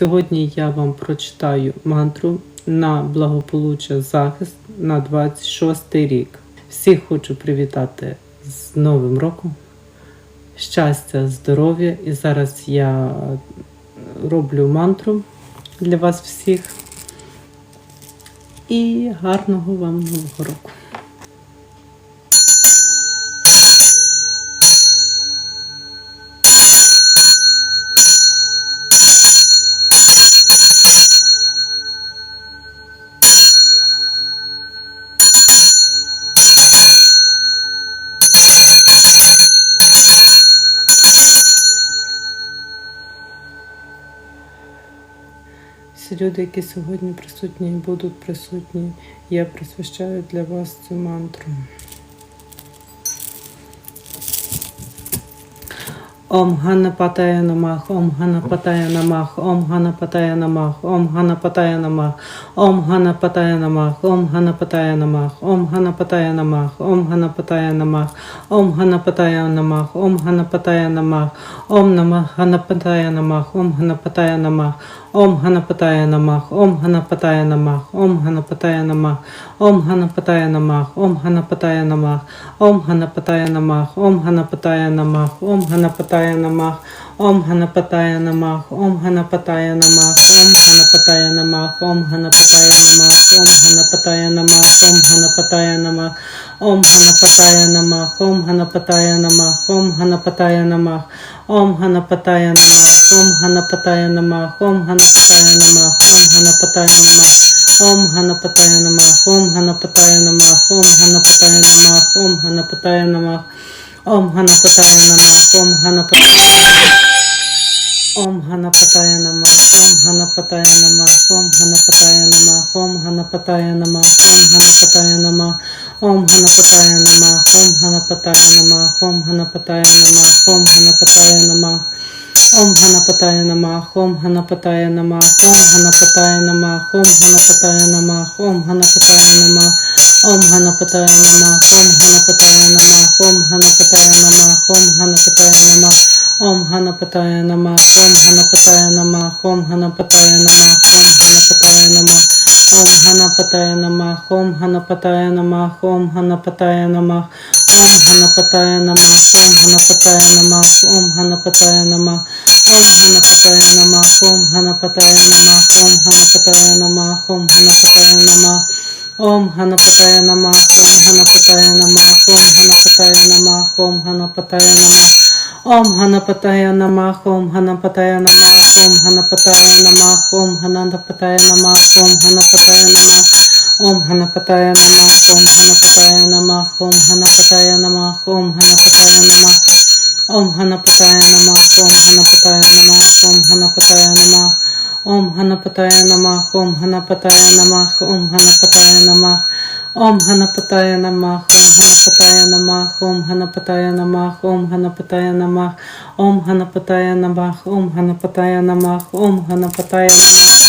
Сьогодні я вам прочитаю мантру на благополуччя захист на 26 рік. Всіх хочу привітати з Новим роком, щастя, здоров'я. І зараз я роблю мантру для вас всіх. І гарного вам нового року! Люди, які сьогодні присутні і будуть присутні, я присвящаю для вас цю мантру. Ом Ганна Патая Намах, Ом Ганна Патая Намах, Ом Ганна Патая Намах, Ом Ганна Патая Намах, Ом Ганна Патая Намах, Ом Ганна Патая Намах, Ом Ганна Патая Намах, Ом Ганна Патая Намах, Ом Ганна Патая Намах, Ом Ганна Патая Намах, Ом Намах Ганна Патая Намах, Ом Ганна Патая Намах, Ом Ганна Патая Намах, Ом Ганна Патая Намах, Ом Ганна Патая Намах, Ом Ганна Патая Намах, Ом Ганна Патая Намах, Ом Ганна Патая Намах, Ом Ганна Патая Намах, Ом Ганна Патая Ганна Намах, Ом Ганна Патая Намах, Ом Ганна Патая Намах, Ом Ганна Патая Намах, Ом Ганна Патая Намах, Ом Ганна Патая Намах, Ом Ганна Патая Намах, Ом Ганна Патая Намах, Ом Ганна Патая Намах, Ом Ганна Патая Намах, Ом Ганна Патая Намах, Ом Ганна Патая Намах, Ом Ганна Патая Намах, Ом Ганна Патая Намах, Ом Ганна Патая Намах, Ом Ганна Патая Намах, Ом Ганна Патая Намах, Ом Ганна Патая Намах, Ом Ганна Патая Ом Гана Патая Намах, Ом Гана Патая Намах, Ом Гана Патая Намах, Ом Гана Патая Намах, Ом Гана Патая Намах, Ом Гана Патая Намах, Ом Гана Патая Намах, Ом Гана Патая Намах, Ом Гана Патая Намах, Ом Гана Патая Намах, Ом Гана Патая Намах, Ом Гана Патая Намах, Ом Гана Патая Намах, Ом Гана Патая Намах, Ом Гана Патая Намах, Ом Гана Намах, Патая Намах, Ом Гана Патая Намах, Ом Гана Патая Намах, Ом Гана Патая Намах, Ом Гана Патая Намах, Ом Гана Патая Намах, Ом Гана Патая Намах, Ом Гана Патая Намах, Ом Гана Патая Намах, Ом Гана Патая Намах, Ом Гана Патая Намах, Ом Гана Патая Намах, Ом Гана Патая Намах, Ом Гана Патая Намах, Ом Ганапатая Намах, Ом Ганапатая Намах, Ом Ганапатая Намах, Ом Ганапатая Намах. Ом Ганапатая Намах, Ом Ганапатая Намах, Ом Ганапатая Намах, Ом Ганапатая Намах, Ом Ганапатая Намах. Ом Ганапатая Намах, Ом Ганапатая Намах, Ом Ганапатая Намах, Ом Ганапатая Намах. Ом Ганапатая Намах, Ом Ганапатая Намах, Ом Ганапатая Намах. Ом Ганапатая Намах, Ом Ганапатая Намах, Ом Ганапатая Намах, Ом Ганапатая Намах, Ом Ганапатая Намах, Ом Ганапатая Намах, Ом Ганапатая Намах, Ом Ганапатая Намах, Ом Ганапатая Намах, Ом Ганапатая Намах,